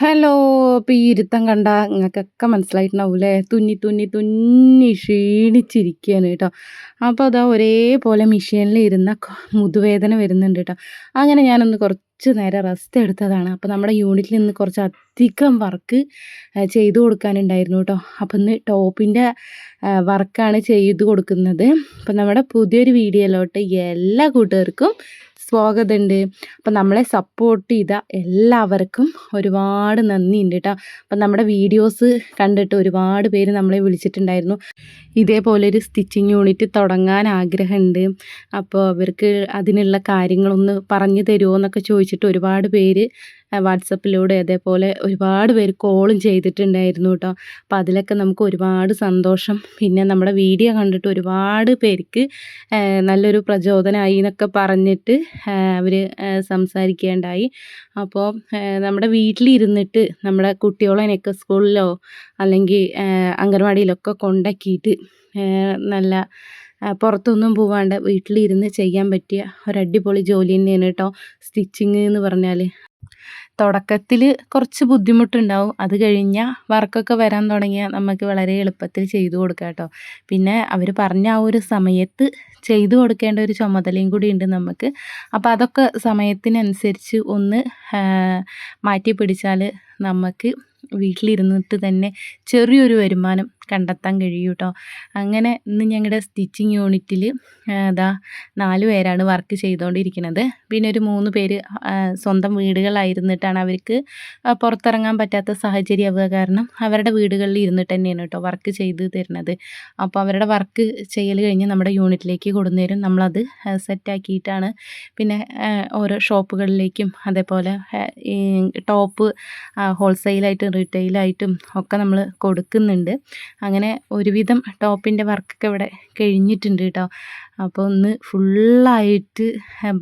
Hello അപ്പോൾ ഈ ഇരുത്തം കണ്ട നിങ്ങൾക്കൊക്കെ മനസ്സിലായിട്ടുണ്ടാവൂലേ തുന്നി തുന്നി തുന്നി ക്ഷീണിച്ചിരിക്കുകയാണ് കേട്ടോ. അപ്പോൾ അതാ ഒരേപോലെ മെഷീനിൽ ഇരുന്ന മുതുവേദന വരുന്നുണ്ട് കേട്ടോ. അങ്ങനെ ഞാനൊന്ന് കുറച്ച് നേരം റെസ്റ്റ് എടുത്തതാണ്. അപ്പോൾ നമ്മുടെ യൂണിറ്റിൽ നിന്ന് കുറച്ച് അധികം വർക്ക് ചെയ്തു കൊടുക്കാനുണ്ടായിരുന്നു കേട്ടോ. അപ്പം ഇന്ന് ടോപ്പിന്റെ വർക്കാണ് ചെയ്തു കൊടുക്കുന്നത്. അപ്പം നമ്മുടെ പുതിയൊരു വീഡിയോയിലോട്ട് എല്ലാ കൂട്ടുകാർക്കും സ്വാഗതമുണ്ട് അപ്പം നമ്മളെ സപ്പോർട്ട് ചെയ്ത എല്ലാവർക്കും ഒരുപാട് നന്ദിയുണ്ട് കേട്ടോ അപ്പം നമ്മുടെ വീഡിയോസ് കണ്ടിട്ട് ഒരുപാട് പേര് നമ്മളെ വിളിച്ചിട്ടുണ്ടായിരുന്നു. ഇതേപോലെ ഒരു സ്റ്റിച്ചിങ് യൂണിറ്റ് തുടങ്ങാൻ ആഗ്രഹമുണ്ട് അപ്പോൾ അവർക്ക് അതിനുള്ള കാര്യങ്ങളൊന്ന് പറഞ്ഞു തരുമോ എന്നൊക്കെ ചോദിച്ചിട്ട് ഒരുപാട് പേര് വാട്സപ്പിലൂടെ അതേപോലെ ഒരുപാട് പേര് കോളും ചെയ്തിട്ടുണ്ടായിരുന്നു കേട്ടോ അപ്പം അതിലൊക്കെ നമുക്ക് ഒരുപാട് സന്തോഷം. പിന്നെ നമ്മുടെ വീഡിയോ കണ്ടിട്ട് ഒരുപാട് പേർക്ക് നല്ലൊരു പ്രചോദനമായി എന്നൊക്കെ പറഞ്ഞിട്ട് അവർ സംസാരിക്കേണ്ടായി. അപ്പോൾ നമ്മുടെ വീട്ടിലിരുന്നിട്ട് നമ്മുടെ കുട്ടികളെയൊക്കെ സ്കൂളിലോ അല്ലെങ്കിൽ അംഗൻവാടിയിലൊക്കെ കൊണ്ടാക്കിയിട്ട് നല്ല പുറത്തൊന്നും പോവാണ്ട് വീട്ടിലിരുന്ന് ചെയ്യാൻ പറ്റിയ ഒരടിപൊളി ജോലി തന്നെയാണ് കേട്ടോ സ്റ്റിച്ചിങ് എന്ന് പറഞ്ഞാൽ തുടക്കത്തിൽ കുറച്ച് ബുദ്ധിമുട്ടുണ്ടാവും. അത് കഴിഞ്ഞാൽ വർക്കൊക്കെ വരാൻ തുടങ്ങിയാൽ നമുക്ക് വളരെ എളുപ്പത്തിൽ ചെയ്തു കൊടുക്കാം കേട്ടോ പിന്നെ അവർ പറഞ്ഞ ആ ഒരു സമയത്ത് ചെയ്തു കൊടുക്കേണ്ട ഒരു ചുമതലയും കൂടി ഉണ്ട് നമുക്ക് അപ്പോൾ അതൊക്കെ സമയത്തിനനുസരിച്ച് ഒന്ന് മാറ്റി പിടിച്ചാൽ നമുക്ക് വീട്ടിലിരുന്നിട്ട് തന്നെ ചെറിയൊരു വരുമാനം കണ്ടെത്താൻ കഴിയും കേട്ടോ അങ്ങനെ ഇന്ന് ഞങ്ങളുടെ സ്റ്റിച്ചിങ് യൂണിറ്റിൽ ഇതാ നാല് പേരാണ് വർക്ക് ചെയ്തുകൊണ്ടിരിക്കുന്നത് പിന്നെ ഒരു മൂന്ന് പേര് സ്വന്തം വീടുകളായിരുന്നിട്ടാണ് അവർക്ക് പുറത്തിറങ്ങാൻ പറ്റാത്ത സാഹചര്യം ആവുക കാരണം അവരുടെ വീടുകളിൽ ഇരുന്നിട്ട് തന്നെയാണ് കേട്ടോ വർക്ക് ചെയ്ത് തരുന്നത്. അപ്പോൾ അവരുടെ വർക്ക് ചെയ്യൽ കഴിഞ്ഞ് നമ്മുടെ യൂണിറ്റിലേക്ക് കൊടുന്നേരും നമ്മളത് സെറ്റാക്കിയിട്ടാണ്. പിന്നെ ഓരോ ഷോപ്പുകളിലേക്കും അതേപോലെ ടോപ്പ് ഹോൾസെയിലായിട്ടും റീറ്റെയിലായിട്ടും ഒക്കെ നമ്മൾ കൊടുക്കുന്നുണ്ട്. അങ്ങനെ ഒരുവിധം ടോപ്പിന്റെ വർക്കൊക്കെ ഇവിടെ കഴിഞ്ഞിട്ടുണ്ട് കേട്ടോ. അപ്പോൾ ഒന്ന് ഫുള്ളായിട്ട്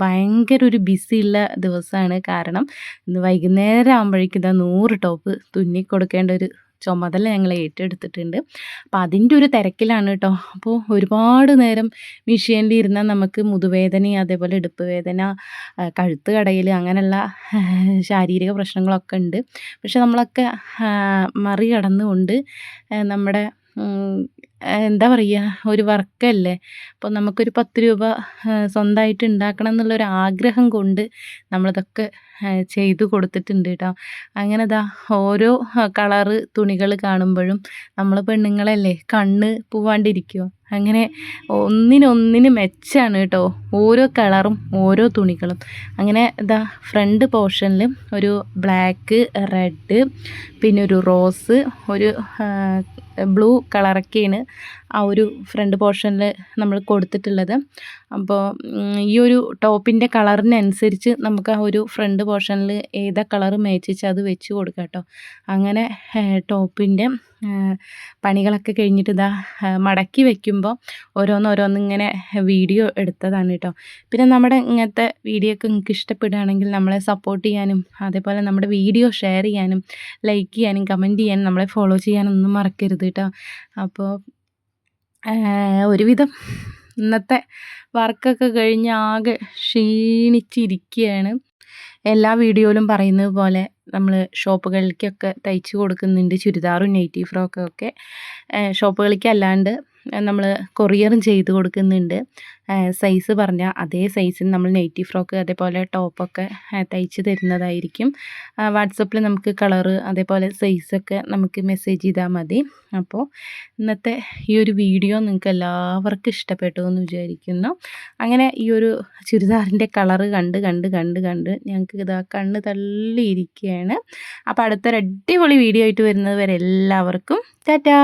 ഭയങ്കര ഒരു ബിസി ഉള്ള ദിവസമാണ്. കാരണം ഇന്ന് വൈകുന്നേരം ആകുമ്പോഴേക്കും ഇതാ നൂറ് ടോപ്പ് തുന്നി കൊടുക്കേണ്ട ഒരു ചുമതല ഞങ്ങൾ ഏറ്റെടുത്തിട്ടുണ്ട്. അപ്പോൾ അതിന്റെ ഒരു തിരക്കിലാണ് കേട്ടോ അപ്പോൾ ഒരുപാട് നേരം മെഷീനിൽ ഇരുന്നാൽ നമുക്ക് മുതുവേദന അതേപോലെ ഇടുപ്പ് വേദന കഴുത്ത് കടയിൽ അങ്ങനെയുള്ള ശാരീരിക പ്രശ്നങ്ങളൊക്കെ ഉണ്ട്. പക്ഷെ നമ്മളൊക്കെ മറികടന്നുകൊണ്ട് നമ്മുടെ എന്താ പറയുക ഒരു വർക്കല്ലേ. അപ്പോൾ നമുക്കൊരു പത്ത് രൂപ സ്വന്തമായിട്ട് ഉണ്ടാക്കണം എന്നുള്ളൊരു ആഗ്രഹം കൊണ്ട് നമ്മളിതൊക്കെ ചെയ്തു കൊടുത്തിട്ടുണ്ട് കേട്ടോ അങ്ങനെ ദാ ഓരോ കളറ് തുണികൾ കാണുമ്പോഴും നമ്മൾ പെണ്ണുങ്ങളല്ലേ കണ്ണ് പോവാണ്ടിരിക്കുമോ അങ്ങനെ ഒന്നിനൊന്നിന് മെച്ചാണ് കേട്ടോ ഓരോ കളറും ഓരോ തുണികളും. അങ്ങനെ ഇതാ ഫ്രണ്ട് പോർഷനിൽ ഒരു ബ്ലാക്ക് റെഡ് പിന്നെ ഒരു റോസ് ഒരു ബ്ലൂ കളറൊക്കെയാണ്. ആ ഒരു ഫ്രണ്ട് പോർഷനിൽ നമ്മൾ കൊടുത്തിട്ടുള്ളത്. അപ്പോൾ ഈ ഒരു ടോപ്പിന്റെ കളറിനനുസരിച്ച് നമുക്ക് ആ ഒരു ഫ്രണ്ട് പോർഷനിൽ ഏതാ കളർ മേച്ചിച്ച് അത് വെച്ച് കൊടുക്കാം കേട്ടോ. അങ്ങനെ ടോപ്പിന്റെ പണികളൊക്കെ കഴിഞ്ഞിട്ട് ഇതാ മടക്കി വെക്കുമ്പോൾ ഓരോന്നോരോന്ന് ഇങ്ങനെ വീഡിയോ എടുത്തതാണ് കേട്ടോ. പിന്നെ നമ്മുടെ ഇങ്ങനത്തെ വീഡിയോ ഒക്കെ നിങ്ങൾക്ക് ഇഷ്ടപ്പെടുകയാണെങ്കിൽ നമ്മളെ സപ്പോർട്ട് ചെയ്യാനും അതേപോലെ നമ്മുടെ വീഡിയോ ഷെയർ ചെയ്യാനും ലൈക്ക് ചെയ്യാനും കമന്റ് ചെയ്യാനും നമ്മളെ ഫോളോ ചെയ്യാനൊന്നും മറക്കരുത് കേട്ടോ. അപ്പോൾ ഒരുവിധം ഇന്നത്തെ വർക്കൊക്കെ കഴിഞ്ഞ് ആകെ ക്ഷീണിച്ചിരിക്കുകയാണ് എല്ലാ വീഡിയോയിലും പറയുന്നത് പോലെ നമ്മൾ ഷോപ്പുകളിലേക്കൊക്കെ തയ്ച്ച് കൊടുക്കുന്നുണ്ട് ചുരിദാറും നൈറ്റി ഫ്രോക്കൊക്കെ ഷോപ്പുകളിലേക്ക് അല്ലാണ്ട് നമ്മൾ കൊറിയറും ചെയ്ത് കൊടുക്കുന്നുണ്ട്. സൈസ് പറഞ്ഞാൽ അതേ സൈസിൽ നമ്മൾ നെയ്റ്റീവ് ഫ്രോക്ക് അതേപോലെ ടോപ്പൊക്കെ തയ്ച്ച് തരുന്നതായിരിക്കും. വാട്സപ്പിൽ നമുക്ക് കളറ് അതേപോലെ സൈസൊക്കെ നമുക്ക് മെസ്സേജ് ചെയ്താൽ മതി. അപ്പോൾ ഇന്നത്തെ ഈ ഒരു വീഡിയോ നിങ്ങൾക്ക് എല്ലാവർക്കും ഇഷ്ടപ്പെട്ടു എന്ന് വിചാരിക്കുന്നു. അങ്ങനെ ഈ ഒരു ചുരിദാറിന്റെ കളറ് കണ്ട് കണ്ട് കണ്ട് കണ്ട് ഞങ്ങൾക്ക് ഇതാ കണ്ണ് തള്ളിയിരിക്കുകയാണ് അപ്പോൾ അടുത്തൊരു അടിപൊളി വീഡിയോ ആയിട്ട് വരുന്നത് വരെ എല്ലാവർക്കും ടാറ്റാ!